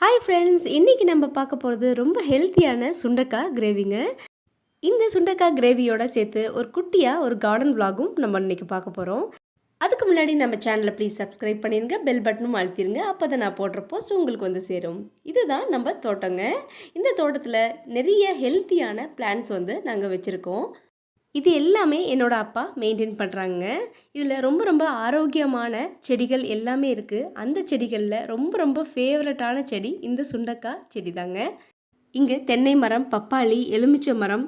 Hi friends இன்றைக்கி நம்ம பார்க்க போகிறது ரொம்ப ஹெல்த்தியான சுண்டக்காய் கிரேவிங்க இந்த சுண்டக்காய் கிரேவியோட சேர்த்து ஒரு குட்டியாக ஒரு கார்டன் vlogகும் நம்ம இன்றைக்கி பார்க்க போகிறோம் அதுக்கு முன்னாடி நம்ம சேனலை ப்ளீஸ் சப்ஸ்கிரைப் பண்ணிடுங்க பெல் பட்டனும் அழுத்திடுங்க அப்போ தான் நான் போடுற போஸ்ட் உங்களுக்கு வந்து சேரும். இதுதான் நம்ம தோட்டங்க. இந்த தோட்டத்தில் நிறைய ஹெல்த்தியான பிளான்ஸ் வந்து நாங்கள் வச்சுருக்கோம். இது எல்லாமே என்னோடய அப்பா மெயின்டைன் பண்ணுறாங்க இதில் ரொம்ப ரொம்ப ஆரோக்கியமான செடிகள் எல்லாமே இருக்குது அந்த செடிகளில் ரொம்ப ரொம்ப ஃபேவரட்டான செடி இந்த சுண்டக்காய் செடி தாங்க இங்கே தென்னை மரம் பப்பாளி எலுமிச்சை மரம்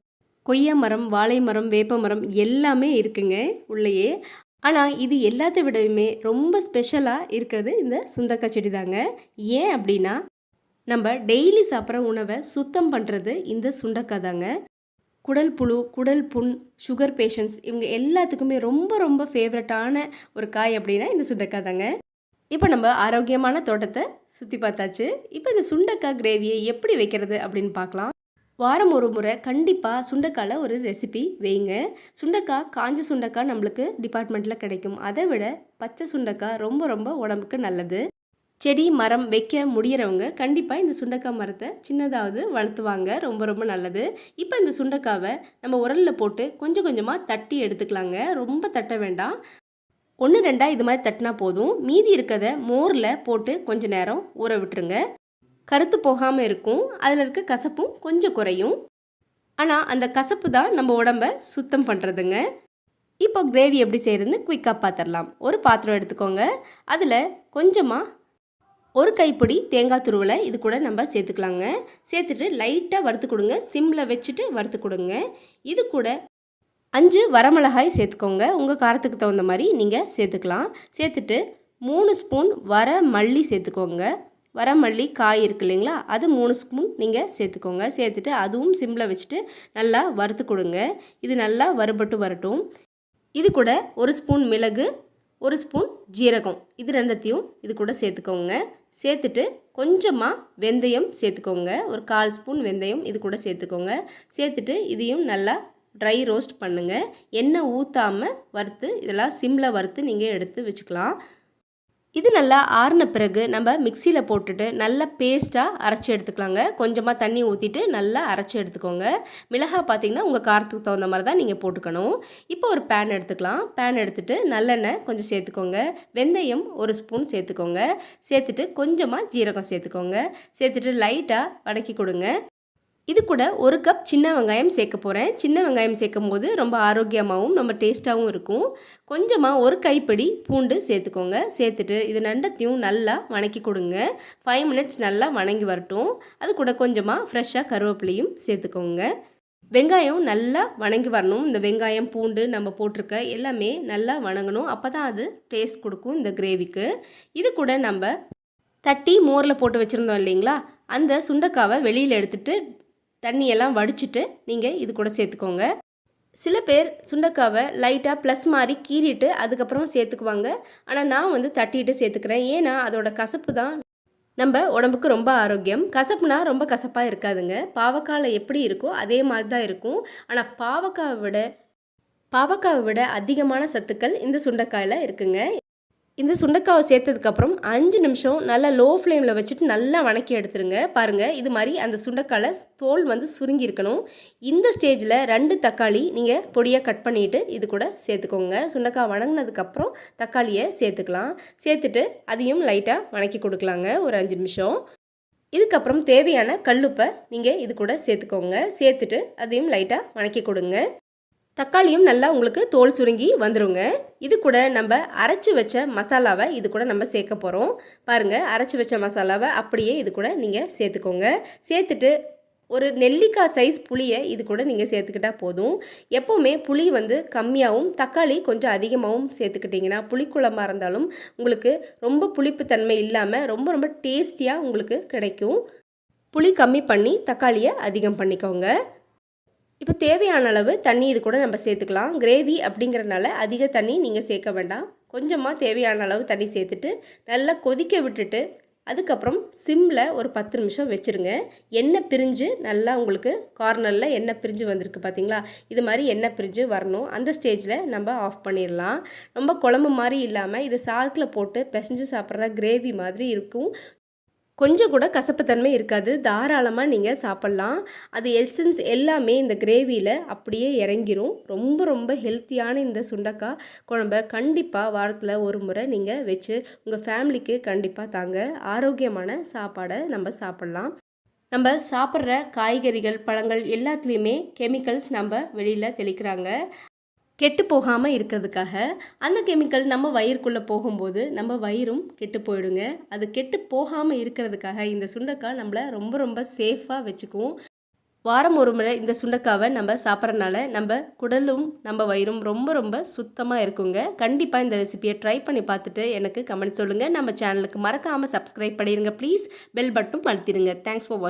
கொய்யா மரம் வாழை மரம் வேப்ப மரம் எல்லாமே இருக்குங்க உள்ளேயே. ஆனால் இது எல்லாத்தை விடவுமே ரொம்ப ஸ்பெஷலாக இருக்கிறது இந்த சுண்டக்காய் செடி தாங்க ஏன் அப்படின்னா நம்ம டெய்லி சாப்பிட்ற உணவை சுத்தம் பண்ணுறது இந்த சுண்டக்காய் தாங்க குடல் புழு குடல் புண் சுகர் பேஷண்ட்ஸ் இவங்க எல்லாத்துக்குமே ரொம்ப ரொம்ப ஃபேவரட்டான ஒரு காய் அப்படின்னா இந்த சுண்டக்காய் தாங்க. இப்போ நம்ம ஆரோக்கியமான தோட்டத்தை சுற்றி பார்த்தாச்சு. இப்போ இந்த சுண்டக்காய் கிரேவியை எப்படி வைக்கிறது அப்படின்னு பார்க்கலாம். வாரம் ஒரு முறை கண்டிப்பாக சுண்டைக்காயில் ஒரு ரெசிபி வைங்க. சுண்டைக்காய் காஞ்ச சுண்டைக்காய் நம்மளுக்கு டிபார்ட்மெண்ட்டில் கிடைக்கும். அதை விட பச்சை சுண்டைக்காய் ரொம்ப ரொம்ப உடம்புக்கு நல்லது. செடி மரம் வைக்க முடியறவங்க கண்டிப்பாக இந்த சுண்டக்காய் மரத்தை சின்னதாவது வளர்த்துவாங்க. ரொம்ப ரொம்ப நல்லது. இப்போ இந்த சுண்டக்காவை நம்ம உரலில் போட்டு கொஞ்சம் கொஞ்சமாக தட்டி எடுத்துக்கலாங்க. ரொம்ப தட்ட வேண்டாம். ஒன்று ரெண்டாக இது மாதிரி தட்டினா போதும். மீதி இருக்கிறத மோரில் போட்டு கொஞ்ச நேரம் ஊற விட்டுருங்க. கருத்து போகாமல் இருக்கும். அதில் இருக்க கசப்பும் கொஞ்சம் குறையும். ஆனால் அந்த கசப்பு தான் நம்ம உடம்ப சுத்தம் பண்ணுறதுங்க இப்போ கிரேவி எப்படி செய்கிறதுன்னு குயிக்காக பார்த்துடலாம் ஒரு பாத்திரம் எடுத்துக்கோங்க. அதில் கொஞ்சமாக ஒரு கைப்பிடி தேங்காய் துருவலை இது கூட நம்ம சேர்த்துக்கலாங்க. சேர்த்துட்டு லைட்டாக வறுத்து கொடுங்க. சிம்மில் வச்சுட்டு வறுத்து கொடுங்க. இது கூட அஞ்சு வரமிளகாய் சேர்த்துக்கோங்க. உங்கள் காரத்துக்கு தகுந்த மாதிரி நீங்கள் சேர்த்துக்கலாம். சேர்த்துட்டு மூணு ஸ்பூன் வர மல்லி சேர்த்துக்கோங்க. வரமல்லி காய் இருக்கு இல்லைங்களா? அது மூணு ஸ்பூன் நீங்கள் சேர்த்துக்கோங்க. சேர்த்துட்டு அதுவும் சிம்மில் வச்சுட்டு நல்லா வறுத்து கொடுங்க. இது நல்லா வறுபட்டு வரட்டும். இது கூட ஒரு ஸ்பூன் மிளகு ஒரு ஸ்பூன் ஜீரகம். இது ரெண்டத்தையும் இது கூட சேர்த்துக்கோங்க. சேர்த்துட்டு கொஞ்சமாக வெந்தயம் சேர்த்துக்கோங்க. ஒரு கால் ஸ்பூன் வெந்தயம் இது கூட சேர்த்துக்கோங்க. சேர்த்துட்டு இதையும் நல்லா ட்ரை ரோஸ்ட் பண்ணுங்கள் எண்ணெய் ஊற்றாமல் வறுத்து இதெல்லாம் சிம்மில் வறுத்து நீங்கள் எடுத்து வச்சுக்கலாம். இது நல்லா ஆறின பிறகு நம்ம மிக்சியில் போட்டுட்டு நல்லா பேஸ்ட்டாக அரைச்சி எடுத்துக்கலாங்க. கொஞ்சமாக தண்ணி ஊற்றிட்டு நல்லா அரைச்சி எடுத்துக்கோங்க. மிளகாய் பார்த்தீங்கன்னா உங்கள் காரத்துக்கு தகுந்த மாதிரி தான் நீங்கள் போட்டுக்கணும். இப்போ ஒரு பேன் எடுத்துக்கலாம். பேன் எடுத்துகிட்டு நல்லெண்ணெய் கொஞ்சம் சேர்த்துக்கோங்க. வெந்தயம் ஒரு ஸ்பூன் சேர்த்துக்கோங்க. சேர்த்துட்டு கொஞ்சமாக ஜீரகம் சேர்த்துக்கோங்க. சேர்த்துட்டு லைட்டாக வதக்கி கொடுங்க. இது கூட ஒரு கப் சின்ன வெங்காயம் சேர்க்க போகிறேன் சின்ன வெங்காயம் சேர்க்கும் போது ரொம்ப ஆரோக்கியமாகவும் ரொம்ப டேஸ்ட்டாகவும் இருக்கும். கொஞ்சமாக ஒரு கைப்பிடி பூண்டு சேர்த்துக்கோங்க. சேர்த்துட்டு இது ரெண்டத்தையும் நல்லா வணக்கி கொடுங்க. ஃபைவ் மினிட்ஸ் நல்லா வணங்கி வரட்டும். அது கூட கொஞ்சமாக ஃப்ரெஷ்ஷாக கருவேப்பிலையும் சேர்த்துக்கோங்க. வெங்காயம் நல்லா வணங்கி வரணும். இந்த வெங்காயம் பூண்டு நம்ம போட்டிருக்க எல்லாமே நல்லா வணங்கணும். அப்போ தான் அது டேஸ்ட் கொடுக்கும் இந்த கிரேவிக்கு இது கூட நம்ம தட்டி மோரில் போட்டு வச்சுருந்தோம் இல்லைங்களா? அந்த சுண்டக்காவை வெளியில் எடுத்துகிட்டு தண்ணியெல்லாம் வடிச்சிட்டு நீங்கள் இது கூட சேர்த்துக்கோங்க. சில பேர் சுண்டக்காவை லைட்டாக ப்ளஸ் மாதிரி கீறிட்டு அதுக்கப்புறம் சேர்த்துக்குவாங்க. ஆனால் நான் வந்து தட்டிட்டு சேர்த்துக்கிறேன். ஏன்னா அதோட கசப்பு தான் நம்ம உடம்புக்கு ரொம்ப ஆரோக்கியம். கசப்புனா ரொம்ப கசப்பாக இருக்காதுங்க. பாவக்காயில் எப்படி இருக்கோ அதே மாதிரி தான் இருக்கும். ஆனால் பாவக்காவை விட பாவக்காவை விட அதிகமான சத்துக்கள் இந்த சுண்டைக்காயில் இருக்குங்க. இந்த சுண்டக்காவை சேர்த்ததுக்கப்புறம் அஞ்சு நிமிஷம் நல்லா லோ ஃப்ளேமில் வச்சுட்டு நல்லா வணக்கி எடுத்துருங்க. பாருங்கள் இது மாதிரி அந்த சுண்டக்காவில் தோல் வந்து சுருங்கி இருக்கணும். இந்த ஸ்டேஜில் ரெண்டு தக்காளி நீங்கள் பொடியாக கட் பண்ணிவிட்டு இது கூட சேர்த்துக்கோங்க. சுண்டக்காய் வணங்கினதுக்கப்புறம் தக்காளியை சேர்த்துக்கலாம். சேர்த்துட்டு அதையும் லைட்டாக வணக்கி கொடுக்கலாங்க ஒரு அஞ்சு நிமிஷம். இதுக்கப்புறம் தேவையான கல்லுப்பை நீங்கள் இது கூட சேர்த்துக்கோங்க. சேர்த்துட்டு அதையும் லைட்டாக வணக்கி கொடுங்க. தக்காளியும் நல்லா உங்களுக்கு தோல் சுருங்கி வந்துருங்க. இது கூட நம்ம அரைச்சி வச்ச மசாலாவை இது கூட நம்ம சேர்க்க போகிறோம் பாருங்கள் அரைச்சி வச்ச மசாலாவை அப்படியே இது கூட நீங்கள் சேர்த்துக்கோங்க. சேர்த்துட்டு ஒரு நெல்லிக்காய் சைஸ் புளியை இது கூட நீங்கள் சேர்த்துக்கிட்டா போதும். எப்போவுமே புளி வந்து கம்மியாகவும் தக்காளி கொஞ்சம் அதிகமாகவும் சேர்த்துக்கிட்டிங்கன்னா புளிக்குழம்பாக இருந்தாலும் உங்களுக்கு ரொம்ப புளிப்புத்தன்மை இல்லாமல் ரொம்ப ரொம்ப டேஸ்டியாக உங்களுக்கு கிடைக்கும். புளி கம்மி பண்ணி தக்காளியை அதிகம் பண்ணிக்கோங்க. இப்போ தேவையான அளவு தண்ணி இது கூட நம்ம சேர்த்துக்கலாம். கிரேவி அப்படிங்கிறனால அதிக தண்ணி நீங்கள் சேர்க்க வேண்டாம். கொஞ்சமாக தேவையான அளவு தண்ணி சேர்த்துட்டு நல்லா கொதிக்க விட்டுட்டு அதுக்கப்புறம் சிம்மில் ஒரு பத்து நிமிஷம் வச்சுருங்க. எண்ணெய் பிரிஞ்சு நல்லா உங்களுக்கு கார்னரில் எண்ணெய் பிரிஞ்சு வந்திருக்கு பார்த்தீங்களா இது மாதிரி எண்ணெய் பிரிஞ்சு வரணும். அந்த ஸ்டேஜில் நம்ம ஆஃப் பண்ணிடலாம். ரொம்ப குழம்பு மாதிரி இல்லாமல் இது சாதத்தில் போட்டு பிசைஞ்சு சாப்பிட்ற கிரேவி மாதிரி இருக்கும். கொஞ்சம் கூட கசப்புத்தன்மை இருக்காது. தாராளமாக நீங்கள் சாப்பிட்லாம். அது எசன்ஸ் எல்லாமே இந்த கிரேவியில் அப்படியே இறங்கிரும். ரொம்ப ரொம்ப ஹெல்த்தியான இந்த சுண்டக்காய் குழம்ப கண்டிப்பாக வாரத்தில் ஒரு முறை நீங்கள் வச்சு உங்கள் ஃபேமிலிக்கு கண்டிப்பாக தாங்க. ஆரோக்கியமான சாப்பாடை நம்ம சாப்பிட்லாம். நம்ம சாப்பிட்ற காய்கறிகள் பழங்கள் எல்லாத்துலேயுமே கெமிக்கல்ஸ் நம்ம வெளியில் தெளிக்கிறாங்க. கெட்டு போகாமல் இருக்கிறதுக்காக அந்த கெமிக்கல் நம்ம வயிறுக்குள்ளே போகும்போது நம்ம வயிறும் கெட்டு போயிடுங்க. அது கெட்டு போகாமல் இருக்கிறதுக்காக இந்த சுண்டைக்காய் நம்மளை ரொம்ப ரொம்ப சேஃபாக வச்சுக்குவோம் வாரம் ஒரு முறை இந்த சுண்டைக்காவை நம்ம சாப்பிட்றனால நம்ம குடலும் நம்ம வயிறும் ரொம்ப ரொம்ப சுத்தமாக இருக்குங்க. கண்டிப்பாக இந்த ரெசிபியை ட்ரை பண்ணி பார்த்துட்டு எனக்கு கமெண்ட் சொல்லுங்கள் நம்ம சேனலுக்கு மறக்காமல் சப்ஸ்கிரைப் பண்ணிடுங்க ப்ளீஸ். பெல் பட்டும் அழுத்திடுங்க. Thanks for watch.